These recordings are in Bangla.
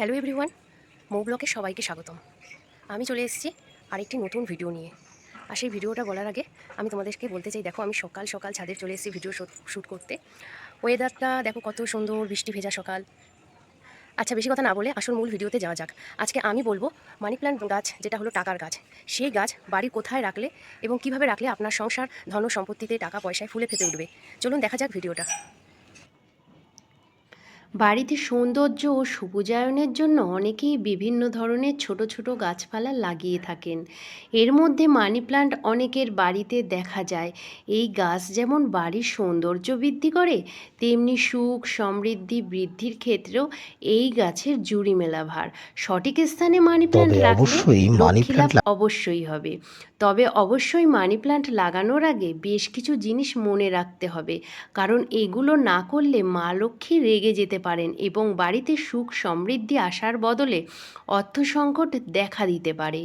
হ্যালো এভরিওয়ান মৌ সবাইকে স্বাগতম। আমি চলে এসেছি আরেকটি নতুন ভিডিও নিয়ে। আর সেই ভিডিওটা বলার আগে আমি তোমাদেরকে বলতে চাই, দেখো, আমি সকাল সকাল ছাদের চলে এসেছি ভিডিও শ্যুট করতে। ওয়েদারটা দেখো কত সুন্দর, বৃষ্টি ভেজা সকাল। আচ্ছা বেশি কথা না বলে আসল মূল ভিডিওতে যাওয়া যাক। আজকে আমি বলব মানি প্ল্যান্ট গাছ, যেটা হলো টাকার গাছ। সেই গাছ বাড়ির কোথায় রাখলে এবং কীভাবে রাখলে আপনার সংসার ধন সম্পত্তিতে টাকা পয়সায় ফুলে ফেতে উঠবে? চলুন দেখা যাক ভিডিওটা বাড়িতে সৌন্দর্য ও সবুজায়নের জন্য অনেকেই বিভিন্ন ধরনের ছোট ছোট গাছপালা লাগিয়ে থাকেন। এর মধ্যে মানি প্লান্ট অনেকের বাড়িতে দেখা যায়। এই গাছ যেমন বাড়ির সৌন্দর্য বৃদ্ধি করে তেমনি সুখ সমৃদ্ধি বৃদ্ধির ক্ষেত্রেও এই গাছের জুড়ি মেলা ভার। সঠিক স্থানে মানি প্লান্ট রাখলে অবশ্যই হবে। তবে অবশ্যই মানি প্লান্ট লাগানোর আগে বেশ কিছু জিনিস মনে রাখতে হবে। কারণ এগুলো না করলে মা লক্ষ্মী রেগে যেতে পারেন এবং বাড়িতে সুখ সমৃদ্ধি আসার বদলে অর্থ সংকট দেখা দিতে পারে।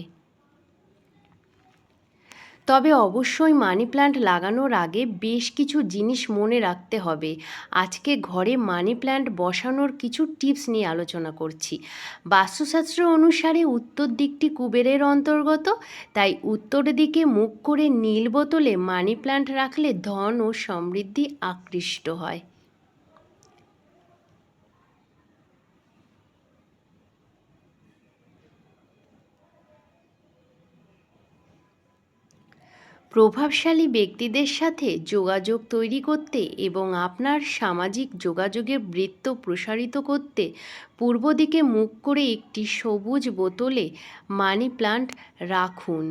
তবে অবশ্যই মানি প্ল্যান্ট লাগানোর আগে বেশ কিছু জিনিস মনে রাখতে হবে। আজকে ঘরে মানি প্ল্যান্ট বসানোর কিছু টিপস নিয়ে আলোচনা করছি। বাস্তুশাস্ত্র অনুসারে উত্তর দিকটি কুবেরের অন্তর্গত, তাই উত্তর দিকে মুখ করে নীল বোতলে মানি প্ল্যান্ট রাখলে ধন ও সমৃদ্ধি আকৃষ্ট হয়। প্রভাবশালী ব্যক্তিদের সাথে যোগাযোগ তৈরি করতে এবং আপনার সামাজিক যোগাযোগের বৃত্ত প্রসারিত করতে পূর্ব দিকে মুখ করে একটি সবুজ বোতলে মানি প্লান্ট রাখুন।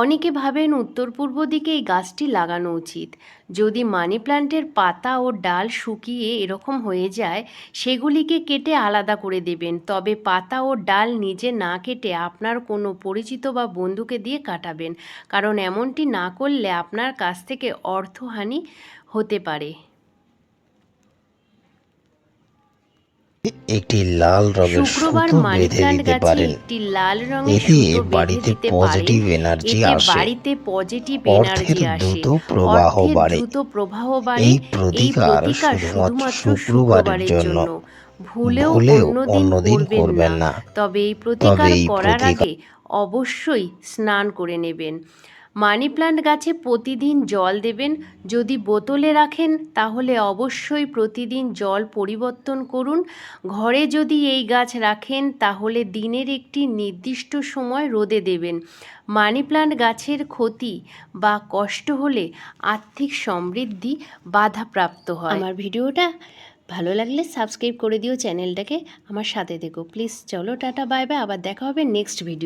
অনেকে ভাবেন উত্তর পূর্ব দিকে এই গাছটি লাগানো উচিত। যদি মানি প্ল্যান্টের পাতা ও ডাল শুকিয়ে এরকম হয়ে যায়, সেগুলিকে কেটে আলাদা করে দেবেন। তবে পাতা ও ডাল নিজে না কেটে আপনার কোনো পরিচিত বা বন্ধুকে দিয়ে কাটাবেন। কারণ এমনটি না করলে আপনার কাছ থেকে অর্থহানি হতে পারে। একটি লাল রঙের সুতো বেঁধে দিতে পারেন। এতে বাড়িতে পজিটিভ এনার্জি আসে। অর্থের দ্রুত প্রবাহ বাড়ে। এই প্রতিকার শুধুমাত্র শুক্রবারের জন্য। ভুলেও অন্যদিন করবেন না। তবে এই প্রতিকার করার আগে অবশ্যই স্নান করে নেবেন। মানি প্লান্ট গাছে প্রতিদিন জল দেবেন। যদি বোতলে রাখেন, তাহলে অবশ্যই প্রতিদিন জল পরিবর্তন করুন। ঘরে যদি এই গাছ রাখেন, তাহলে দিনের একটি নির্দিষ্ট সময় রোদে দেবেন। মানি প্লান্ট গাছের ক্ষতি বা কষ্ট হলে আর্থিক সমৃদ্ধি বাধাপ্রাপ্ত হয়। আমার ভিডিওটা ভালো লাগলে সাবস্ক্রাইব করে দিও চ্যানেলটাকে। আমার সাথে দেখো প্লিজ চলো, টাটা, বাই বাই। আবার দেখা হবে নেক্সট ভিডিও